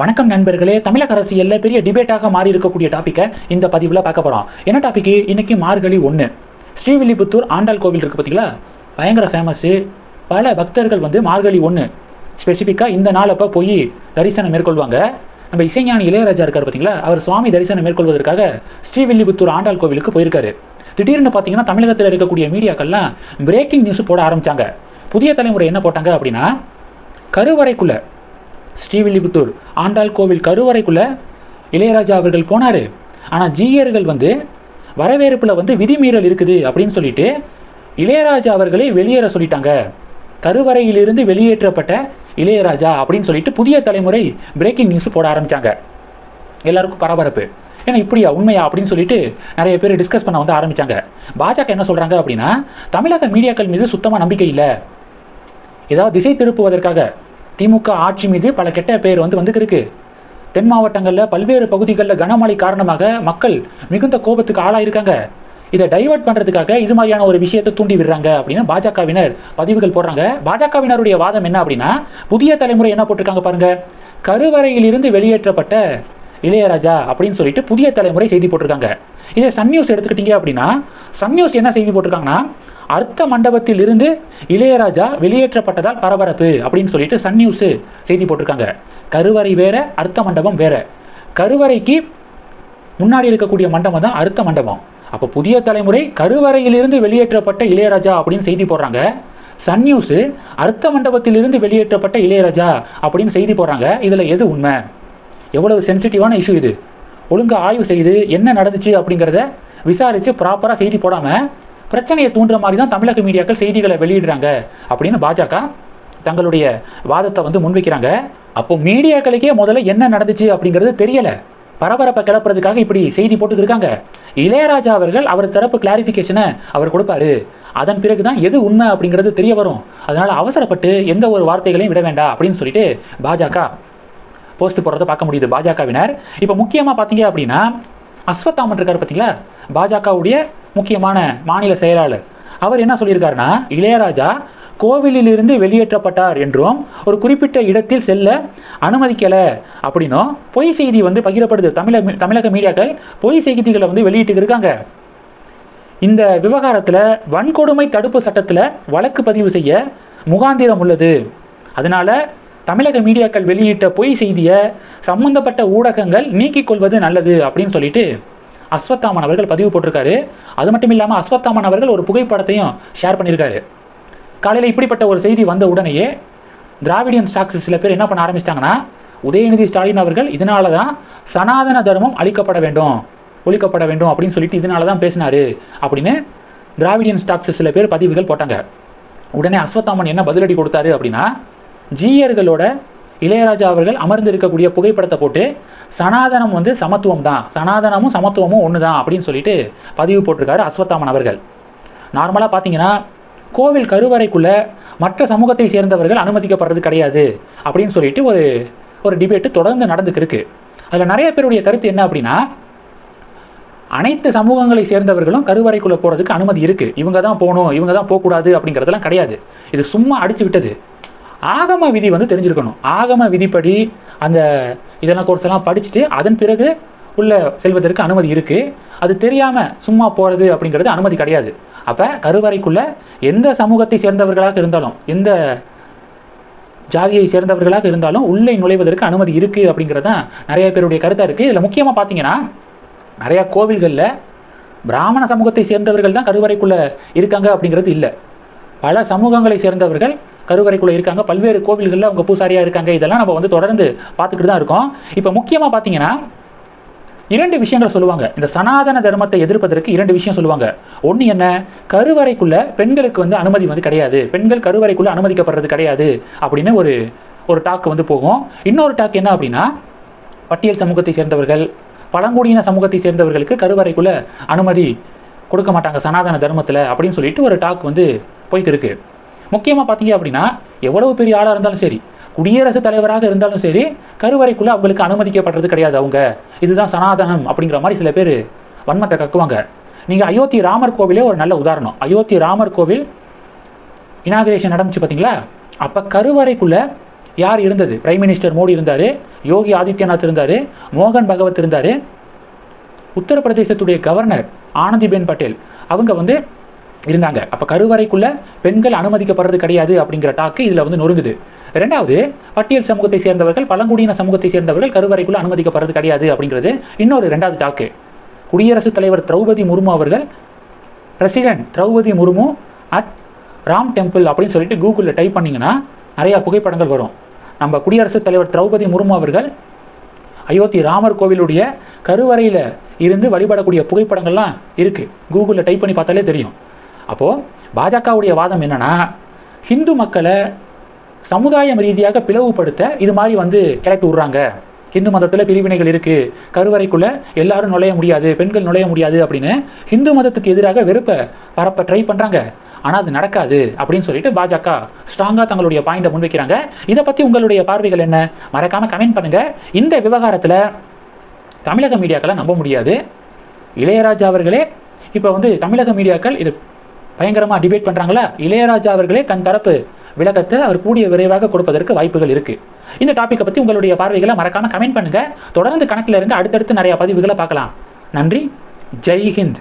வணக்கம் நண்பர்களே. தமிழக அரசியலில் பெரிய டிபேட்டாக மாறி இருக்கக்கூடிய டாப்பிக்கை இந்த பதிவில் பார்க்க போகிறோம் என்ன டாபிக் இன்னைக்கு மார்கழி ஒன்று ஸ்ரீவில்லிபுத்தூர் ஆண்டாள் கோவில் இருக்குது பார்த்தீங்களா பயங்கர ஃபேமஸ்ஸு பல பக்தர்கள் வந்து மார்கழி ஒன்று ஸ்பெசிஃபிக்காக இந்த நாள் அப்போ போய் தரிசனம் மேற்கொள்வாங்க. நம்ம இசைஞானி இளையராஜா இருக்கார் பார்த்தீங்களா அவர் சுவாமி தரிசனம் மேற்கொள்வதற்காக ஸ்ரீவில்லிபுத்தூர் ஆண்டாள் கோவிலுக்கு போயிருக்காரு. திடீர்னு பார்த்தீங்கன்னா தமிழகத்தில் இருக்கக்கூடிய மீடியாக்கள்லாம் பிரேக்கிங் நியூஸ் போட ஆரம்பித்தாங்க புதிய தலைமுறை என்ன போட்டாங்க அப்படின்னா கருவறைக்குள்ளே ஸ்ரீவில்லிபுத்தூர். ஆண்டாள் கோவில் கருவறைக்குள்ளே இளையராஜா அவர்கள் போனார். ஆனால் ஜீயர்கள் வந்து வரவேற்பில் வந்து விதிமீறல் இருக்குது அப்படின்னு சொல்லிட்டு இளையராஜா அவர்களை வெளியேற சொல்லிட்டாங்க. கருவறையிலிருந்து வெளியேற்றப்பட்ட இளையராஜா அப்படின்னு சொல்லிட்டு புதிய தலைமுறை பிரேக்கிங் நியூஸ் போட ஆரம்பித்தாங்க எல்லாருக்கும் பரபரப்பு. ஏன்னா இப்படியா உண்மையா அப்படின்னு சொல்லிட்டு நிறைய பேர் டிஸ்கஸ் பண்ண வந்து ஆரம்பித்தாங்க பாஜக என்ன சொல்கிறாங்க அப்படின்னா தமிழக மீடியாக்கள் மீது சுத்தமாக நம்பிக்கை இல்லை. ஏதாவது திசை திருப்புவதற்காக திமுக ஆட்சி மீது பல கெட்ட பேர் வந்து வந்துருக்கு. தென் மாவட்டங்களில் பல்வேறு பகுதிகளில் கனமழை காரணமாக மக்கள் மிகுந்த கோபத்துக்கு ஆளாயிருக்காங்க. இதை டைவர்ட் பண்ணுறதுக்காக இது மாதிரியான ஒரு விஷயத்தை தூண்டி விடுறாங்க அப்படின்னு பாஜகவினர் பதிவுகள் போடுறாங்க. பாஜகவினருடைய வாதம் என்ன அப்படின்னா புதிய தலைமுறை என்ன போட்டிருக்காங்க பாருங்க. கருவறையிலிருந்து வெளியேற்றப்பட்ட இளையராஜா அப்படின்னு சொல்லிட்டு புதிய தலைமுறை செய்தி போட்டிருக்காங்க. இதே சன் நியூஸ் எடுத்துக்கிட்டீங்க அப்படின்னா சன் நியூஸ் என்ன செய்தி போட்டிருக்காங்கன்னா அர்த்த மண்டபத்தில் இருந்து இளையராஜா வெளியேற்றப்பட்டதால் பரபரப்பு அப்படின்னு சொல்லிட்டு சன் நியூஸ் செய்தி போட்டிருக்காங்க. கருவறை வேற அர்த்த மண்டபம் வேற. கருவறைக்கு முன்னாடி இருக்கக்கூடிய மண்டபம் தான் அர்த்த மண்டபம். அப்போ புதிய தலைமுறை கருவறையிலிருந்து வெளியேற்றப்பட்ட இளையராஜா அப்படின்னு செய்தி போடுறாங்க. சன் நியூஸ் அர்த்த மண்டபத்திலிருந்து வெளியேற்றப்பட்ட இளையராஜா அப்படின்னு செய்தி போடுறாங்க. இதில் எது உண்மை? எவ்வளவு சென்சிட்டிவான இஷ்யூ இது. ஒழுங்காக ஆய்வு செய்து என்ன நடந்துச்சு அப்படிங்கிறத விசாரித்து ப்ராப்பராக செய்தி போடாமல் பிரச்சனையை தூண்டுற மாதிரி தான் தமிழக மீடியாக்கள் செய்திகளை வெளியிடுறாங்க அப்படின்னு பாஜக தங்களுடைய வாதத்தை வந்து முன்வைக்கிறாங்க. அப்போ மீடியாக்களுக்கே முதல்ல என்ன நடந்துச்சு அப்படிங்கிறது தெரியலை. பரபரப்பை கிளப்புறதுக்காக இப்படி செய்தி போட்டுட்டு இருக்காங்க. இளையராஜா அவர்கள் அவர் தரப்பு கிளாரிஃபிகேஷனை அவர் கொடுப்பாரு. அதன் பிறகு தான் எது உண்மை அப்படிங்கிறது தெரிய வரும். அதனால் அவசரப்பட்டு எந்த ஒரு வார்த்தைகளையும் விட வேண்டாம் அப்படின்னு சொல்லிட்டு பாஜக போஸ்ட் போடுறத பார்க்க முடியுது பாஜகவினர். இப்போ முக்கியமாக பார்த்தீங்க அப்படின்னா அஸ்வத்தாமன் இருக்கார் பார்த்தீங்களா பாஜகவுடைய முக்கியமான மாநில செயலாளர். அவர் என்ன சொல்லியிருக்காருன்னா இளையராஜா கோவிலிலிருந்து வெளியேற்றப்பட்டார் என்றும் ஒரு குறிப்பிட்ட இடத்தில் செல்ல அனுமதிக்கலை அப்படின்னும் பொய் செய்தி வந்து பகிரப்படுது. தமிழக தமிழக மீடியாக்கள் பொய் செய்திகளை வந்து வெளியிட்டு இருக்காங்க. இந்த விவகாரத்தில் வன்கொடுமை தடுப்பு சட்டத்தில் வழக்கு பதிவு செய்ய முகாந்திரம் உள்ளது. அதனால தமிழக மீடியாக்கள் வெளியிட்ட பொய் செய்தியை சம்பந்தப்பட்ட ஊடகங்கள் நீக்கிக் கொள்வது நல்லது அப்படின்னு சொல்லிட்டு அஸ்வத்தாமன் அவர்கள் பதிவு போட்டிருக்காரு. அது மட்டும் இல்லாமல் அஸ்வத்தாமன் அவர்கள் ஒரு புகைப்படத்தையும் ஷேர் பண்ணியிருக்காரு. காலையில் இப்படிப்பட்ட ஒரு செய்தி வந்த உடனேயே திராவிடியன் ஸ்டாக்ஸ் சில பேர் என்ன பண்ண ஆரம்பிச்சிட்டாங்கன்னா உதயநிதி ஸ்டாலின் அவர்கள் இதனால தான் சனாதன தர்மம் அழிக்கப்பட வேண்டும் ஒழிக்கப்பட வேண்டும் அப்படின்னு சொல்லிட்டு இதனால தான் பேசினாரு அப்படின்னு திராவிடியன் ஸ்டாக்ஸ் சில பேர் பதிவுகள் போட்டாங்க. உடனே அஸ்வத்தாமன் என்ன பதிலடி கொடுத்தாரு அப்படின்னா ஜீயர்களோட இளையராஜா அவர்கள் அமர்ந்து இருக்கக்கூடிய புகைப்படத்தை போட்டு சனாதனம் வந்து சமத்துவம் தான் சனாதனமும் சமத்துவமும் ஒன்று தான் அப்படின்னு சொல்லிட்டு பதிவு போட்டிருக்காரு அஸ்வத்தாமன் அவர்கள். நார்மலாக பார்த்தீங்கன்னா கோவில் கருவறைக்குள்ள மற்ற சமூகத்தை சேர்ந்தவர்கள் அனுமதிக்கப்படுறது கிடையாது அப்படின்னு சொல்லிட்டு ஒரு ஒரு டிபேட்டு தொடர்ந்து நடந்துக்கிருக்கு அதில் நிறைய பேருடைய கருத்து என்ன அப்படின்னா அனைத்து சமூகங்களை சேர்ந்தவர்களும் கருவறைக்குள்ளே போகிறதுக்கு அனுமதி இருக்குது இவங்க தான் போகணும் இவங்க தான் போகக்கூடாது அப்படிங்கிறதெல்லாம் கிடையாது. இது சும்மா அடிச்சு விட்டது. ஆகம விதி வந்து தெரிஞ்சிருக்கணும். ஆகம விதிப்படி அந்த இதெல்லாம் கோர்ஸ் எல்லாம் படிச்சுட்டு அதன் பிறகு உள்ள செல்வதற்கு அனுமதி இருக்குது அது தெரியாமல் சும்மா போகிறது அப்படிங்கிறது அனுமதி கிடையாது. அப்போ கருவறைக்குள்ள எந்த சமூகத்தை சேர்ந்தவர்களாக இருந்தாலும் எந்த ஜாதியை சேர்ந்தவர்களாக இருந்தாலும் உள்ளே நுழைவதற்கு அனுமதி இருக்குது அப்படிங்கிறது தான் நிறைய பேருடைய கருத்தாக இருக்குது இதில் முக்கியமாக பார்த்தீங்கன்னா நிறையா கோவில்களில் பிராமண சமூகத்தை சேர்ந்தவர்கள் தான் கருவறைக்குள்ளே இருக்காங்க அப்படிங்கிறது இல்லை. பல சமூகங்களை சேர்ந்தவர்கள் கருவறைக்குள்ளே இருக்காங்க. பல்வேறு கோவில்களில் அவங்க பூசாரியாக இருக்காங்க. இதெல்லாம் நம்ம வந்து தொடர்ந்து பார்த்துக்கிட்டு தான் இருக்கோம். இப்போ முக்கியமாக பார்த்தீங்கன்னா இரண்டு விஷயங்கள் சொல்லுவாங்க. இந்த சனாதன தர்மத்தை எதிர்ப்பதற்கு இரண்டு விஷயம் சொல்லுவாங்க. ஒன்று என்ன? கருவறைக்குள்ள பெண்களுக்கு வந்து அனுமதி வந்து கிடையாது. பெண்கள் கருவறைக்குள்ள அனுமதிக்கப்படுறது கிடையாது அப்படின்னு ஒரு ஒரு டாக் வந்து போகும். இன்னொரு டாக் என்ன அப்படின்னா பட்டியல் சமூகத்தை சேர்ந்தவர்கள் பழங்குடியின சமூகத்தை சேர்ந்தவர்களுக்கு கருவறைக்குள்ள அனுமதி கொடுக்க மாட்டாங்க சனாதன தர்மத்தில் அப்படின்னு சொல்லிட்டு ஒரு டாக் வந்து போயிட்டு இருக்குது முக்கியமாக பார்த்தீங்க அப்படின்னா எவ்வளவு பெரிய ஆளாக இருந்தாலும் சரி குடியரசுத் தலைவராக இருந்தாலும் சரி கருவறைக்குள்ளே அவங்களுக்கு அனுமதிக்கப்படுறது கிடையாது அவங்க. இதுதான் சனாதனம் அப்படிங்கிற மாதிரி சில பேர் வன்மத்தை கக்குவாங்க. நீங்கள் அயோத்தி ராமர் கோவிலே ஒரு நல்ல உதாரணம். அயோத்தி ராமர் கோவில் இனாகிரேஷன் நடந்துச்சு பார்த்தீங்களா அப்போ கருவறைக்குள்ளே யார் இருந்தது? பிரைம் மினிஸ்டர் மோடி இருந்தார் யோகி ஆதித்யநாத் இருந்தார் மோகன் பகவத் இருந்தார். உத்தரப்பிரதேசத்துடைய கவர்னர் ஆனந்திபென் பட்டேல். அவங்க வந்து இருந்தாங்க. அப்போ கருவறைக்குள்ள பெண்கள் அனுமதிக்கப்படுறது கிடையாது அப்படிங்கிற டாக்கு இதில் வந்து நொறுங்குது. ரெண்டாவது பட்டியல் சமூகத்தை சேர்ந்தவர்கள் பழங்குடியின சமூகத்தை சேர்ந்தவர்கள் கருவறைக்குள்ள அனுமதிக்கப்படுறது கிடையாது அப்படிங்கிறது இன்னொரு ரெண்டாவது டாக்கு குடியரசுத் தலைவர் திரௌபதி முர்மு அவர்கள் president Droupadi Murmu at Ram temple அப்படின்னு சொல்லிட்டு கூகுளில் டைப் பண்ணிங்கன்னா நிறையா புகைப்படங்கள் வரும். நம்ம குடியரசுத் தலைவர் திரௌபதி முர்மு அவர்கள் அயோத்தி ராமர் கோவிலுடைய கருவறையில் இருந்து வழிபடக்கூடிய புகைப்படங்கள்லாம் இருக்குது கூகுளில் டைப் பண்ணி பார்த்தாலே தெரியும். அப்போது பாஜகவுடைய வாதம் என்னன்னா ஹிந்து மக்களை சமுதாயம் ரீதியாக பிளவுபடுத்த இது மாதிரி வந்து கிளப்பி விட்றாங்க. ஹிந்து மதத்தில் பிரிவினைகள் இருக்குது கருவறைக்குள்ளே எல்லாரும் நுழைய முடியாது பெண்கள் நுழைய முடியாது அப்படின்னு ஹிந்து மதத்துக்கு எதிராக வெறுப்பை பரப்ப ட்ரை பண்ணுறாங்க ஆனால் அது நடக்காது அப்படின்னு சொல்லிட்டு பாஜக ஸ்ட்ராங்காக தங்களுடைய பாயிண்டை முன்வைக்கிறாங்க. இதை பற்றி உங்களுடைய பார்வைகள் என்ன? மறக்காமல் கமெண்ட் பண்ணுங்கள் இந்த விவகாரத்தில் தமிழக மீடியாக்களை நம்ப முடியாது. இளையராஜா அவர்களே இப்போ வந்து தமிழக மீடியாக்கள் இது பயங்கரமாக டிபேட் பண்ணுறாங்களா இளையராஜா அவர்களே தன் தரப்பு விளக்கத்தை அவர் கூடிய விரைவாக கொடுப்பதற்கு வாய்ப்புகள் இருக்குது இந்த டாப்பிக்கை பற்றி உங்களுடைய பார்வைகளை மறக்காமல் கமெண்ட் பண்ணுங்கள் தொடர்ந்து கணக்கில் இருந்து அடுத்தடுத்து நிறைய பதிவுகளை பார்க்கலாம். நன்றி. ஜெய் ஹிந்த்.